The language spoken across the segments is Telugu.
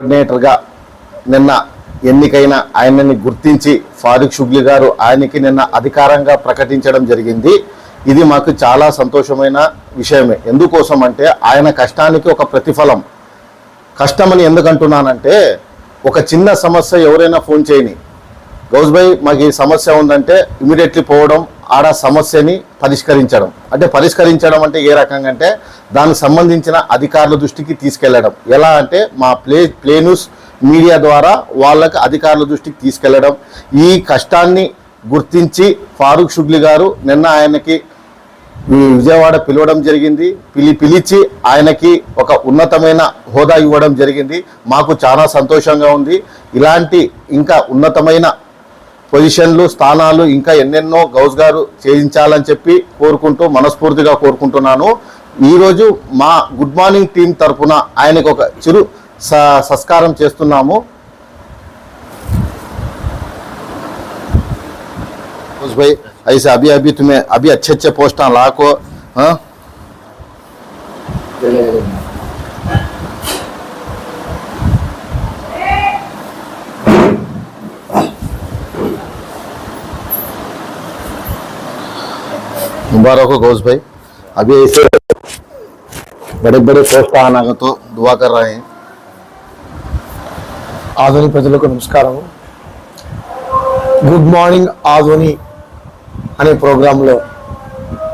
కోఆర్డినేటర్గా నిన్న ఎన్నికైన ఆయనని గుర్తించి ఫారూక్ షుగ్లీ గారు ఆయనకి నిన్న అధికారంగా ప్రకటించడం జరిగింది. ఇది మాకు చాలా సంతోషమైన విషయమే. ఎందుకోసం అంటే ఆయన కష్టానికి ఒక ప్రతిఫలం. కష్టమని ఎందుకంటున్నానంటే ఒక చిన్న సమస్య ఎవరైనా ఫోన్ చేయని. గౌజ్భాయ్ మాకు ఈ సమస్య ఉందంటే ఇమీడియట్లీ పోవడం ఆడ సమస్యని పరిష్కరించడం. అంటే పరిష్కరించడం అంటే ఏ రకంగా అంటే దానికి సంబంధించిన అధికారుల దృష్టికి తీసుకెళ్ళడం. ఎలా అంటే మా ప్లే ప్లేన్యూస్ మీడియా ద్వారా వాళ్ళకి అధికారుల దృష్టికి తీసుకెళ్ళడం. ఈ కష్టాన్ని గుర్తించి ఫారూక్ షుగ్లీ గారు నిన్న ఆయనకి విజయవాడ పిలవడం జరిగింది. పిలి పిలిచి ఆయనకి ఒక ఉన్నతమైన హోదా ఇవ్వడం జరిగింది. మాకు చాలా సంతోషంగా ఉంది. ఇలాంటి ఇంకా ఉన్నతమైన పొజిషన్లు స్థానాలు ఇంకా ఎన్నెన్నో గౌస్ గారు చేయించాలని చెప్పి కోరుకుంటూ మనస్ఫూర్తిగా కోరుకుంటున్నాను ఈరోజు మా గుడ్ మార్నింగ్ టీం తరఫున ఆయనకు ఒక చిరు స- సత్కారం చేస్తున్నాము उस भाई ऐसे अभी अभी तुम्हें अभी अच्छे अच्छे पोस्ट लाखो हाँ मुबारक हो घोष भाई अभी ऐसे बड़े बड़े पोस्ट आना का तो दुआ कर रहे हैं ఆధుని ప్రజలకు నమస్కారం గుడ్ మార్నింగ్ ఆధుని అనే ప్రోగ్రాంలో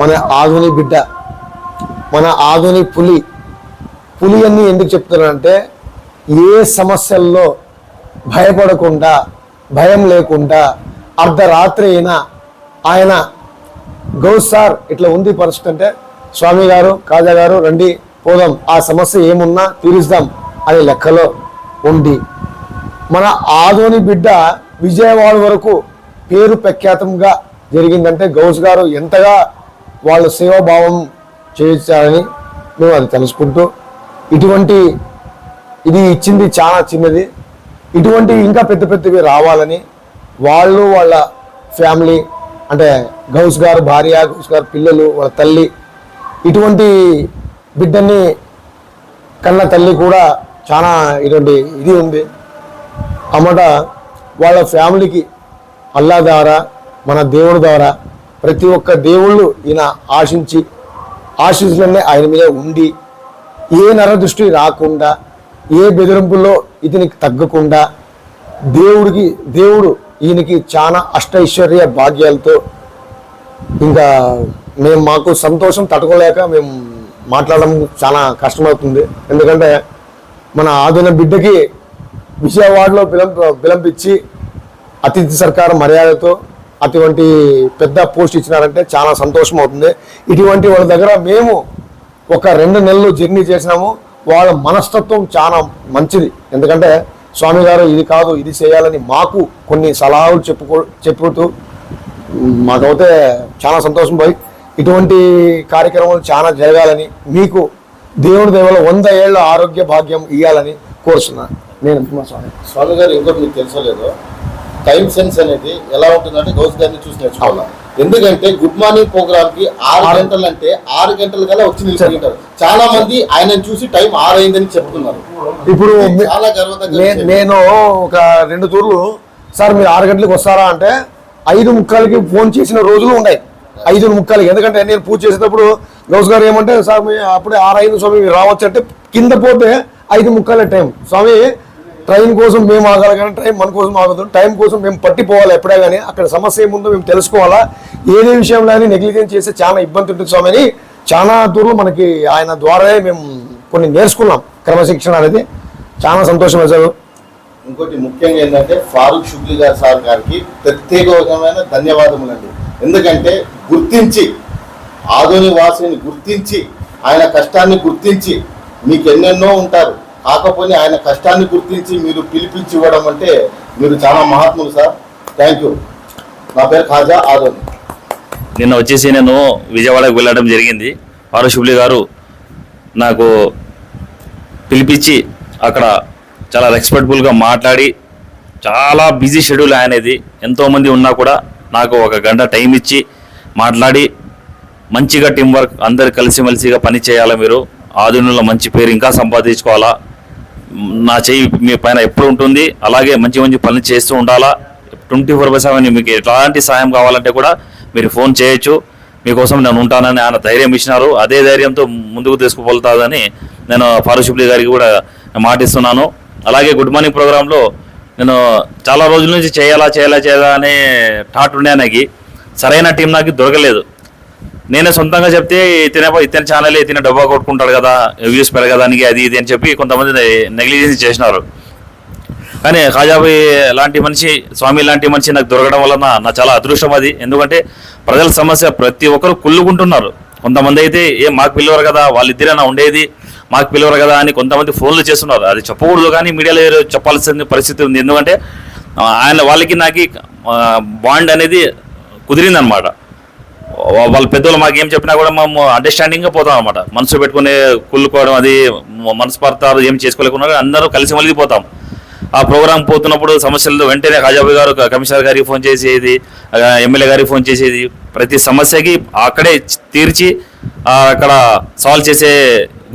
మన ఆధుని బిడ్డ మన ఆధుని పులి పులి అని ఎందుకు చెప్తున్నానంటే ఏ సమస్యల్లో భయపడకుండా భయం లేకుండా అర్ధరాత్రి అయినా ఆయన గౌస్ సార్ ఇట్లా ఉంది పరిస్థితి అంటే స్వామి గారు కాజా గారు రండి పోదాం. ఆ సమస్య ఏమున్నా తీరుస్తాం అనే లెక్కలో ఉండి. మన ఆదోని బిడ్డ విజయవాడ వరకు పేరు ప్రఖ్యాతంగా జరిగిందంటే గౌస్ గారు ఎంతగా వాళ్ళు సేవాభావం చేయించారని మేము అది తెలుసుకుంటూ ఇటువంటి ఇది ఇచ్చింది చాలా చిన్నది. ఇటువంటివి ఇంకా పెద్ద పెద్దవి రావాలని వాళ్ళు వాళ్ళ ఫ్యామిలీ అంటే గౌస్ గారు భార్య గౌస్ గారు పిల్లలు వాళ్ళ తల్లి ఇటువంటి బిడ్డని కన్న తల్లి కూడా చాలా ఇటువంటి ఇది ఉంది. అమ్మట వాళ్ళ ఫ్యామిలీకి అల్లా ద్వారా మన దేవుడి ద్వారా ప్రతి ఒక్క దేవుళ్ళు ఈయన ఆశించి ఆశీస్సులన్నీ ఆయన మీద ఉండి ఏ నరదృష్టి రాకుండా ఏ బెదిరింపుల్లో ఇతనికి తగ్గకుండా దేవుడికి దేవుడు ఈయనకి చాలా అష్టైశ్వర్య భాగ్యాలతో ఇంకా మేము మాకు సంతోషం తట్టుకోలేక మేము మాట్లాడడం చాలా కష్టమవుతుంది. ఎందుకంటే మన ఆదిన బిడ్డకి విజయవాడలో విలంప విలంపించి అతిథి సర్కారు మర్యాదతో అటువంటి పెద్ద పోస్ట్ ఇచ్చినారంటే చాలా సంతోషం అవుతుంది ఇటువంటి వాళ్ళ దగ్గర మేము ఒక రెండు నెలలు జర్నీ చేసినాము. వాళ్ళ మనస్తత్వం చాలా మంచిది. ఎందుకంటే స్వామి గారు ఇది కాదు ఇది చేయాలని మాకు కొన్ని సలహాలు చెప్పుకో చెప్పుతూ మాకైతే చాలా సంతోషం పోయి ఇటువంటి కార్యక్రమాలు చాలా జరగాలని మీకు దేవుడి దేవల వంద ఏళ్ళ ఆరోగ్య భాగ్యం ఇవ్వాలని కోరుతున్నాను నేను స్వామి. స్వామి గారు ఇంకోటి మీకు తెలుసలేదు టైం సెన్స్ అనేది ఎలా ఉంటుందంటే గౌస్ గారిని చూసి నేర్చుకోవాలి. ఎందుకంటే గుడ్ మార్నింగ్ ప్రోగ్రామ్కి ఆరు గంటలు అంటే ఆరు గంటల కల్లా వచ్చి నిలిచిపోయింటారు చాలా మంది ఆయన చూసి టైం ఆరు అయిందని చెప్తున్నారు. ఇప్పుడు చాలా విషయం. నేను ఒక రెండు తూర్లు సార్ మీరు ఆరు గంటలకు వస్తారా అంటే ఐదు ముక్కలకి ఫోన్ చేసిన రోజులు ఉన్నాయి. ఐదు ముక్కలకి. ఎందుకంటే నేను పూజ చేసేటప్పుడు గౌస్ గారు ఏమంటే సార్ అప్పుడే ఆరు ఐదు స్వామి మీరు రావచ్చు అంటే కింద పోతే ఐదు ముక్కలే టైం. స్వామి ట్రైన్ కోసం మేము ఆగాలి కానీ ట్రైన్ మన కోసం ఆగదు. టైం కోసం మేము పట్టిపోవాలి ఎప్పుడే కానీ. అక్కడ సమస్య ఏముందో మేము తెలుసుకోవాలా. ఏదే విషయంలో అని నెగ్లిజెన్స్ చేస్తే చాలా ఇబ్బంది ఉంటుంది స్వామి అని చాలా దూరం మనకి ఆయన ద్వారానే మేము కొన్ని నేర్చుకున్నాం క్రమశిక్షణ అనేది. చాలా సంతోషం సార్ ఇంకోటి ముఖ్యంగా ఏంటంటే ఫారూక్ షుగ్లీ గారు సార్ గారికి ప్రత్యేకమైన ధన్యవాదములండి. ఎందుకంటే గుర్తించి ఆధునిక వాసిని గుర్తించి ఆయన కష్టాన్ని గుర్తించి మీకు ఎన్నెన్నో ఉంటారు. కాకపోతే ఆయన కష్టాన్ని గుర్తించి మీరు పిలిపించి ఇవ్వడం అంటే మీరు చాలా మహాత్ములు సార్. థ్యాంక్ యూ నా పేరు ఖాజా ఆధోని నిన్న వచ్చేసి నేను విజయవాడకు వెళ్ళడం జరిగింది. పారశుబ్లి గారు నాకు పిలిపించి అక్కడ చాలా రెస్పెక్ట్ఫుల్గా మాట్లాడి చాలా బిజీ షెడ్యూల్ ఆయనది. ఎంతోమంది ఉన్నా కూడా నాకు ఒక గంట టైం ఇచ్చి మాట్లాడి మంచిగా టీం వర్క్ అందరు కలిసిమెలిసిగా పని చేయాలా మీరు? ఆధునిలో మంచి పేరు ఇంకా సంపాదించుకోవాలా? నా చేయి మీ పైన ఎప్పుడు ఉంటుంది అలాగే మంచి మంచి పనులు చేస్తూ ఉండాలా. ట్వంటీ ఫోర్ బై సెవెన్ మీకు ఎలాంటి సాయం కావాలంటే కూడా మీరు ఫోన్ చేయొచ్చు. మీకోసం నేను ఉంటానని ఆయన ధైర్యం ఇచ్చినారు. అదే ధైర్యంతో ముందుకు తీసుకుపోతాదని నేను ఫారూక్ గారికి కూడా మాటిస్తున్నాను. అలాగే గుడ్ మార్నింగ్ ప్రోగ్రాంలో నేను చాలా రోజుల నుంచి చేయాలా చేయాలా చేయాలా అనే టాట్ ఉండే నాకు సరైన టీం నాకు దొరకలేదు. నేనే సొంతంగా చెప్తే ఇతనే ఇతని ఛానల్ ఇతనే డబ్బా కొట్టుకుంటాడు కదా వ్యూస్ పెరగదానికి అది ఇది అని చెప్పి కొంతమంది నెగ్లిజెన్స్ చేసినారు. కానీ ఖాజాబాయి లాంటి మనిషి స్వామి లాంటి మనిషి నాకు దొరకడం వలన నా చాలా అదృష్టం అది. ఎందుకంటే ప్రజల సమస్య ప్రతి ఒక్కరు కుళ్ళుకుంటున్నారు. కొంతమంది అయితే ఏ మాకు పిలవరు కదా వాళ్ళిద్దరైనా ఉండేది మాకు పిలవరు కదా అని కొంతమంది ఫోన్లు చేస్తున్నారు. అది చెప్పకూడదు కానీ మీడియాలో చెప్పాల్సిన పరిస్థితి ఉంది. ఎందుకంటే ఆయన వాళ్ళకి నాకు బాండ్ అనేది కుదిరిందనమాట వాళ్ళ పెద్దలు మాకు ఏం చెప్పినా కూడా మేము అండర్స్టాండింగ్గా పోతాం అనమాట మనసు పెట్టుకునే కుళ్ళుకోవడం అది మనస్పార్థాలు ఏం చేసుకోలేకున్నా అందరూ కలిసి మలిగిపోతాం ఆ ప్రోగ్రామ్ పోతున్నప్పుడు సమస్యలు వెంటనే ఖాజాబీ గారు కమిషనర్ గారికి ఫోన్ చేసేది ఎమ్మెల్యే గారికి ఫోన్ చేసేది. ప్రతి సమస్యకి అక్కడే తీర్చి అక్కడ సాల్వ్ చేసే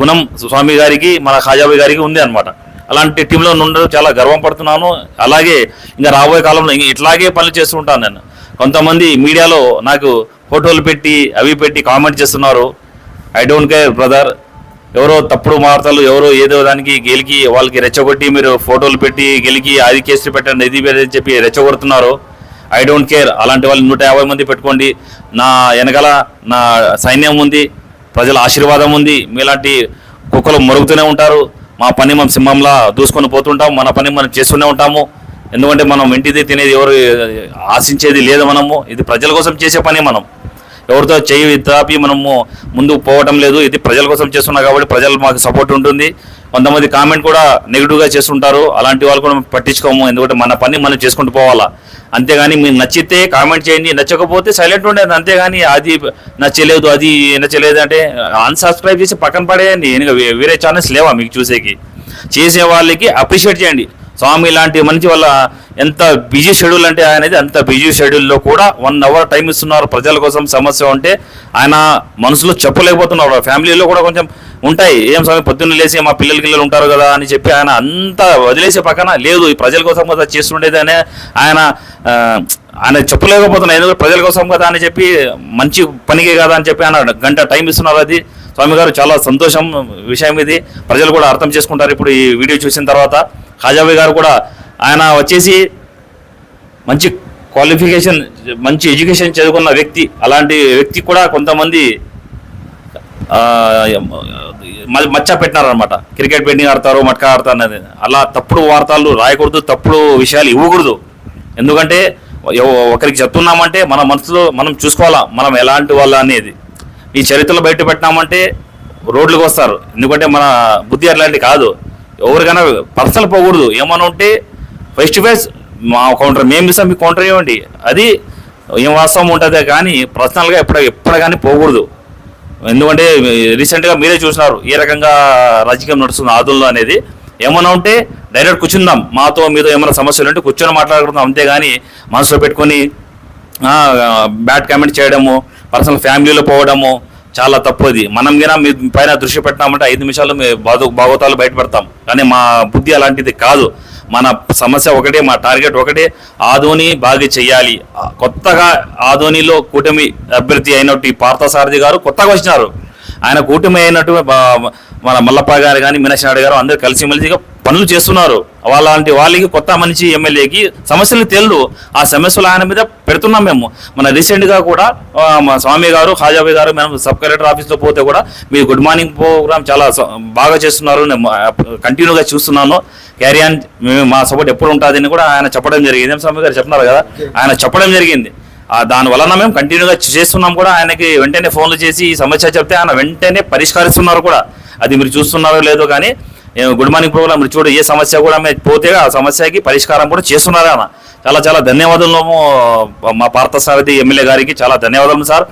గుణం స్వామి గారికి మన ఖాజాబీ గారికి ఉంది అనమాట అలాంటి టీంలో ఉండడం చాలా గర్వం పడుతున్నాను. అలాగే ఇంకా రాబోయే కాలంలో ఇట్లాగే పనులు చేస్తూ ఉంటాను నేను. కొంతమంది మీడియాలో నాకు ఫోటోలు పెట్టి అవి పెట్టి కామెంట్ చేస్తున్నారు. ఐ డోంట్ కేర్ బ్రదర్ ఎవరో తప్పుడు వార్తలు ఎవరో ఏదో దానికి గెలికి వాళ్ళకి రెచ్చగొట్టి మీరు ఫోటోలు పెట్టి గెలికి అది కేసులు పెట్టండి ఇది పెట్టని చెప్పి రెచ్చగొడుతున్నారు. ఐ డోంట్ కేర్ అలాంటి వాళ్ళు నూట యాభై మంది పెట్టుకోండి. నా వెనకాల నా సైన్యం ఉంది ప్రజల ఆశీర్వాదం ఉంది మీలాంటి కుక్కలు మరుగుతూనే ఉంటారు. మా పని మనం సింహంలా దూసుకొని పోతుంటాం మన పని మనం చేస్తూనే ఉంటాము. ఎందుకంటే మనం ఇంటిది తినేది ఎవరు ఆశించేది లేదు మనము. ఇది ప్రజల కోసం చేసే పని మనం. ఎవరితో చేయి తాపి మనము ముందుకు పోవటం లేదు. ఇది ప్రజల కోసం చేస్తున్నాం కాబట్టి ప్రజలు మాకు సపోర్ట్ ఉంటుంది. కొంతమంది కామెంట్ కూడా నెగిటివ్గా చేస్తుంటారు. అలాంటి వాళ్ళు కూడా మనం పట్టించుకోము. ఎందుకంటే మన పని మనం చేసుకుంటూ పోవాలా. అంతేగాని మీరు నచ్చితే కామెంట్ చేయండి. నచ్చకపోతే సైలెంట్ ఉండేది. అంతేగాని అది నచ్చలేదు అది నచ్చలేదు అంటే అన్సబ్స్క్రైబ్ చేసి పక్కన పడేయండి. ఇంకా వేరే ఛానల్స్ లేవా మీకు చూసేకి. చేసే వాళ్ళకి అప్రిషియేట్ చేయండి. స్వామి లాంటి మంచి వల్ల ఎంత బిజీ షెడ్యూల్ అంటే ఆయనది అంత బిజీ షెడ్యూల్లో కూడా వన్ అవర్ టైం ఇస్తున్నారు ప్రజల కోసం సమస్య ఉంటే ఆయన మనసులో చెప్పలేకపోతున్నారు. ఫ్యామిలీలో కూడా కొంచెం ఉంటాయి. ఏం స్వామి పొద్దున్న లేసి మా పిల్లలు గిల్లలు ఉంటారు కదా అని చెప్పి ఆయన అంత వదిలేసే పక్కన లేదు. ఈ ప్రజల కోసం కదా చేస్తుండేది అనే ఆయన ఆయన చెప్పలేకపోతున్నారు. ఎందుకంటే ప్రజల కోసం కదా అని చెప్పి మంచి పనికి కదా అని చెప్పి ఆయన గంట టైం ఇస్తున్నారు అది. స్వామి గారు చాలా సంతోషం విషయం ఇది. ప్రజలు కూడా అర్థం చేసుకుంటారు. ఇప్పుడు ఈ వీడియో చూసిన తర్వాత ఖాజాబీ గారు కూడా ఆయన వచ్చేసి మంచి క్వాలిఫికేషన్ మంచి ఎడ్యుకేషన్ చదువుకున్న వ్యక్తి. అలాంటి వ్యక్తి కూడా కొంతమంది మచ్చ పెట్టినారనమాట క్రికెట్ బెట్టింగ్ ఆడతారు మట్కా ఆడతారు అనేది అలా తప్పుడు వార్తలు రాయకూడదు తప్పుడు విషయాలు ఇవ్వకూడదు. ఎందుకంటే ఒకరికి చెప్తున్నామంటే మన మనసులో మనం చూసుకోవాలా మనం ఎలాంటి వాళ్ళ అనేది. ఈ చరిత్రలో బయట పెట్టినామంటే రోడ్లకు వస్తారు. ఎందుకంటే మన బుద్ధి అట్లాంటి కాదు. ఎవరికైనా పర్సనల్ పోకూడదు. ఏమైనా ఉంటే ఫస్ట్ టు ఫేస్ మా కౌంటర్ మేము ఇస్తాం మీ కౌంటర్ ఇవ్వండి అది ఏం వాస్తవం ఉంటుందే కానీ పర్సనల్గా ఎప్పుడ ఎప్పుడు కానీ పోకూడదు. ఎందుకంటే రీసెంట్గా మీరే చూసినారు. ఏ రకంగా రాజకీయం నడుస్తుంది ఆదుల్లో అనేది. ఏమన్నా ఉంటే డైరెక్ట్ కూర్చుందాం. మాతో మీతో ఏమైనా సమస్యలు ఉంటే కూర్చొని మాట్లాడుకుందాం. అంతేగాని మనసులో పెట్టుకొని బ్యాడ్ కామెంట్ చేయడము పర్సనల్ ఫ్యామిలీలో పోవడము చాలా తప్పుది. మనం గినా మీ పైన దృష్టి పెట్టినామంటే ఐదు నిమిషాలు మీ బాధ భాగవతాలు బయటపడతాం. కానీ మా బుద్ధి అలాంటిది కాదు. మన సమస్య ఒకటే మా టార్గెట్ ఒకటే. ఆధోని బాగా చేయాలి కొత్తగా ఆధోనిలో కూటమి అభ్యర్థి అయినట్టు పార్థసారథి గారు కొత్తగా వచ్చినారు. ఆయన కూటమి అయినట్టు మన మల్లప్ప గారు కానీ మీనాక్షి గారు అందరూ కలిసిమెలిసిగా పనులు చేస్తున్నారు. వాళ్ళంటి వాళ్ళకి కొత్త మనిషి ఎమ్మెల్యేకి సమస్యలు తెలు ఆ సమస్యలు ఆయన మీద పెడుతున్నాం మేము. మన రీసెంట్గా కూడా మా స్వామి గారు హాజాబీ గారు మేము సబ్ కలెక్టర్ ఆఫీస్లో పోతే కూడా మీ గుడ్ మార్నింగ్ ప్రోగ్రామ్ చాలా బాగా చేస్తున్నారు. నేను కంటిన్యూగా చూస్తున్నాను. క్యారియాన్ మేము మా సపోర్ట్ ఎప్పుడు ఉంటుందని కూడా ఆయన చెప్పడం జరిగింది. ఏం స్వామి గారు చెప్తున్నారు కదా? ఆయన చెప్పడం జరిగింది. దాని వలన మేము కంటిన్యూగా చేస్తున్నాం కూడా. ఆయనకి వెంటనే ఫోన్లు చేసి ఈ సమస్య చెప్తే ఆయన వెంటనే పరిష్కరిస్తున్నారు కూడా. అది మీరు చూస్తున్నారో లేదో కానీ ఏ గుడ్ మార్నింగ్ ప్రోగ్రామ్ మీరు చూడు ఏ సమస్య కూడా మేము పోతే ఆ సమస్యకి పరిష్కారం కూడా చేస్తున్నారు ఆయన. చాలా చాలా ధన్యవాదాలు మా పార్థసారథి ఎమ్మెల్యే గారికి చాలా ధన్యవాదాలు సార్.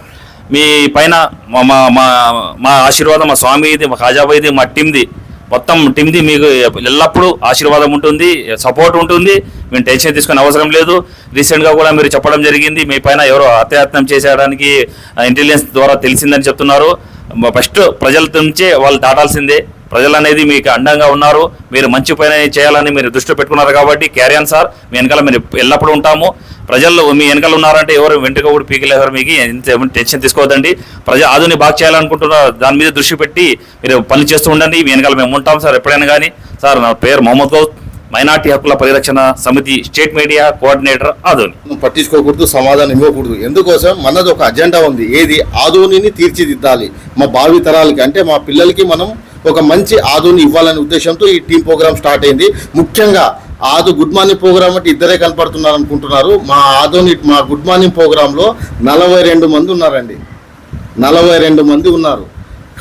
మీ పైన మా మా మా- మా ఆశీర్వాదం మా స్వామిది మా ఖాజాబాయిది మా టీంది మొత్తం టీమ్ది మీకు ఎల్లప్పుడూ ఆశీర్వాదం ఉంటుంది సపోర్ట్ ఉంటుంది. మేము టెన్షన్ తీసుకునే అవసరం లేదు. రీసెంట్గా కూడా మీరు చెప్పడం జరిగింది. మీ పైన ఎవరో హత్యాయత్నం చేసేయడానికి ఇంటెలిజెన్స్ ద్వారా తెలిసిందని చెప్తున్నారు. ఫస్ట్ ప్రజల నుంచే వాళ్ళు దాటాల్సిందే. ప్రజలు అనేది మీకు అండంగా ఉన్నారు. మీరు మంచి పని చేయాలని మీరు దృష్టి పెట్టుకున్నారు కాబట్టి క్యారియన్ సార్ మీ వెనకాల మీరు ఎల్లప్పుడూ ఉంటాము. ప్రజల్లో మీ వెనకాల ఉన్నారంటే ఎవరు వెంటక కూడా పీకలేరు మీకు. టెన్షన్ తీసుకోవద్దండి. ప్రజ ఆధుని బాగా చేయాలనుకుంటున్నారు దాని మీద దృష్టి పెట్టి మీరు పని చేస్తూ ఉండండి. మీ వెనకాల మేము ఉంటాం సార్ ఎప్పుడైనా కానీ సార్ నా పేరు మహమ్మద్ గౌత్ మైనార్టీ హక్కుల పరిరక్షణ సమితి స్టేట్ మీడియా కోఆర్డినేటర్ ఆధోని పట్టించుకోకూడదు సమాధానం ఇవ్వకూడదు. ఎందుకోసం? మనది ఒక అజెండా ఉంది. ఏది? ఆధోనిని తీర్చిదిద్దాలి. మా భావి తరాలకి అంటే మా పిల్లలకి మనం ఒక మంచి ఆధోని ఇవ్వాలనే ఉద్దేశంతో ఈ టీం ప్రోగ్రామ్ స్టార్ట్ అయింది. ముఖ్యంగా ఆదు గుడ్ మార్నింగ్ ప్రోగ్రామ్ అంటే ఇద్దరే కనపడుతున్నారు అనుకుంటున్నారు. మా ఆధుని మా గుడ్ మార్నింగ్ ప్రోగ్రాంలో నలభై రెండు మంది ఉన్నారండి. నలభై రెండు మంది ఉన్నారు.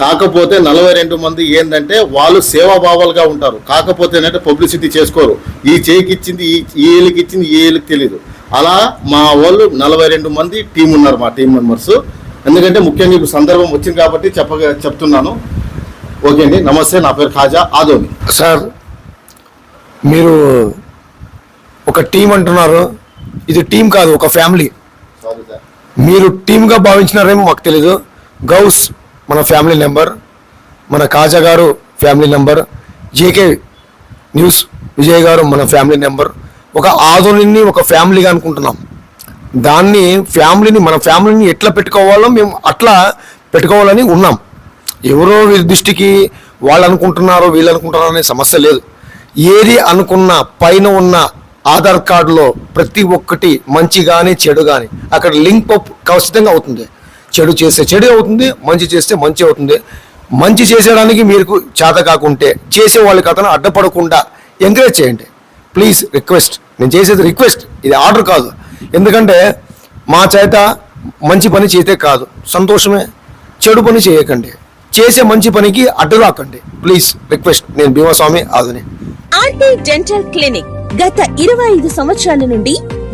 కాకపోతే నలభై రెండు మంది ఏంటంటే వాళ్ళు సేవాభావాలుగా ఉంటారు. కాకపోతే ఏంటంటే పబ్లిసిటీ చేసుకోరు. ఈ చేయికి ఇచ్చింది ఈ ఏలికి ఇచ్చింది ఈ ఏలికి తెలియదు అలా మా వాళ్ళు నలభై రెండు మంది టీం ఉన్నారు మా టీం మెంబర్స్. ఎందుకంటే ముఖ్యంగా ఇప్పుడు సందర్భం వచ్చింది కాబట్టి చెప్ప చెప్తున్నాను. ఓకే అండి నమస్తే నా పేరు ఖాజా ఆదోని. సార్ మీరు ఒక టీం అంటున్నారు. ఇది టీం కాదు ఒక ఫ్యామిలీ. మీరు టీమ్గా భావించినారేమో మాకు తెలీదు. గౌస్ మన ఫ్యామిలీ నెంబర్ మన కాజా గారు family number JK news Vijay గారు మన ఫ్యామిలీ నెంబర్. ఒక ఆధునిని ఒక ఫ్యామిలీగా అనుకుంటున్నాం. దాన్ని ఫ్యామిలీని మన ఫ్యామిలీని ఎట్లా పెట్టుకోవాలో మేము అట్లా పెట్టుకోవాలని ఉన్నాం. ఎవరో వీరి దృష్టికి వాళ్ళు అనుకుంటున్నారో వీళ్ళు అనుకుంటున్నారో అనే సమస్య లేదు. ఏది అనుకున్న పైన ఉన్న ఆధార్ కార్డులో ప్రతి ఒక్కటి మంచి కానీ చెడు కానీ అక్కడ లింక్ ఖచ్చితంగా అవుతుంది. చెడు చేస్తే చెడు అవుతుంది మంచి చేస్తే మంచి అవుతుంది. మంచి చేసేయడానికి మీకు చేత కాకుంటే చేసే వాళ్ళకి అతను అడ్డపడకుండా ఎంకరేజ్ చేయండి. ప్లీజ్ రిక్వెస్ట్ నేను చేసేది రిక్వెస్ట్ ఇది ఆర్డర్ కాదు. ఎందుకంటే మా చేత మంచి పని చేతే కాదు. సంతోషమే. చెడు పని చేయకండి. చేసే మంచి పనికి అడ్డు రాకండి. ప్లీజ్ రిక్వెస్ట్ నేను భీమస్వామి ఆదుని. ఆర్టీ డెంటల్ క్లినిక్ గత ఇరవై ఐదు సంవత్సరాల నుండి